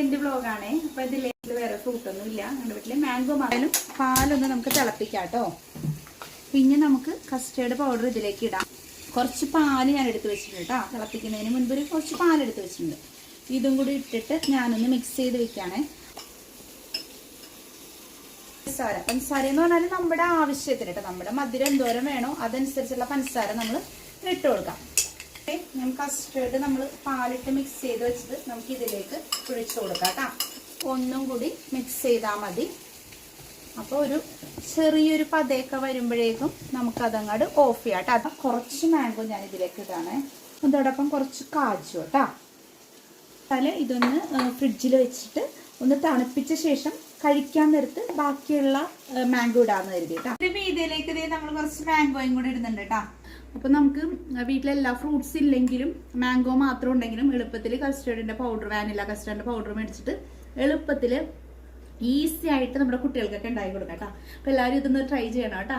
Second വ്ലോഗാണേ അപ്പൊ ഇതിൽ വേറെ ഫ്രൂട്ട് ഒന്നും ഇല്ല നമ്മുടെ വീട്ടിൽ മാംഗോ മാത്രം. പാലൊന്ന് നമുക്ക് തിളപ്പിക്കാം കേട്ടോ പിന്നെ നമുക്ക് കസ്റ്റേർഡ് പൗഡർ ഇതിലേക്ക് ഇടാം. കുറച്ച് പാൽ ഞാൻ എടുത്ത് വെച്ചിട്ടുണ്ട് കേട്ടോ തിളപ്പിക്കുന്നതിന് മുൻപ് ഒരു കുറച്ച് പാൽ എടുത്ത് വെച്ചിട്ടുണ്ട്. ഇതും കൂടി ഇട്ടിട്ട് ഞാനൊന്ന് മിക്സ് ചെയ്ത് വെക്കാണേ. പഞ്ചസാര. പഞ്ചസാര എന്ന് പറഞ്ഞാൽ നമ്മുടെ ആവശ്യത്തിന് കേട്ടോ നമ്മുടെ മധുരം എന്തോരം വേണോ അതനുസരിച്ചുള്ള പഞ്ചസാര നമ്മൾ ഇട്ട് കൊടുക്കാം. ഞാൻ കസ്റ്റേർഡ് നമ്മൾ പാലിട്ട് മിക്സ് ചെയ്ത് വെച്ചിട്ട് നമുക്ക് ഇതിലേക്ക് ഒഴിച്ചു കൊടുക്കാം കേട്ടോ. ഒന്നും കൂടി മിക്സ് ചെയ്താൽ മതി. അപ്പോൾ ഒരു ചെറിയൊരു പതയൊക്കെ വരുമ്പോഴേക്കും നമുക്ക് അതങ്ങോട്ട് ഓഫ് ചെയ്യാം കേട്ടോ. അപ്പം കുറച്ച് മാംഗോ ഞാൻ ഇതിലേക്ക് ഇടാണേ. അതോടൊപ്പം കുറച്ച് കാജു കേട്ടോ. തല ഇതൊന്ന് ഫ്രിഡ്ജിൽ വെച്ചിട്ട് ഒന്ന് തണുപ്പിച്ച ശേഷം കഴിക്കാൻ നേരത്ത് ബാക്കിയുള്ള മാംഗോ ഇടാന്ന് കരുതി കേട്ടോ. ഇതിലേക്ക് നമ്മൾ കുറച്ച് മാംഗോയും കൂടി ഇടുന്നുണ്ട് കേട്ടോ. അപ്പൊ നമുക്ക് വീട്ടിലെല്ലാ ഫ്രൂട്ട്സ് ഇല്ലെങ്കിലും മാംഗോ മാത്രം ഉണ്ടെങ്കിലും എളുപ്പത്തിൽ കസ്റ്റേർഡിന്റെ പൗഡർ വാനില കസ്റ്റേർഡിന്റെ പൗഡർ മേടിച്ചിട്ട് എളുപ്പത്തിൽ ഈസി ആയിട്ട് നമ്മുടെ കുട്ടികൾക്കൊക്കെ ഉണ്ടാക്കി കൊടുക്കാം കേട്ടോ അപ്പൊ എല്ലാവരും ഇതൊന്ന് ട്രൈ ചെയ്യണം കേട്ടോ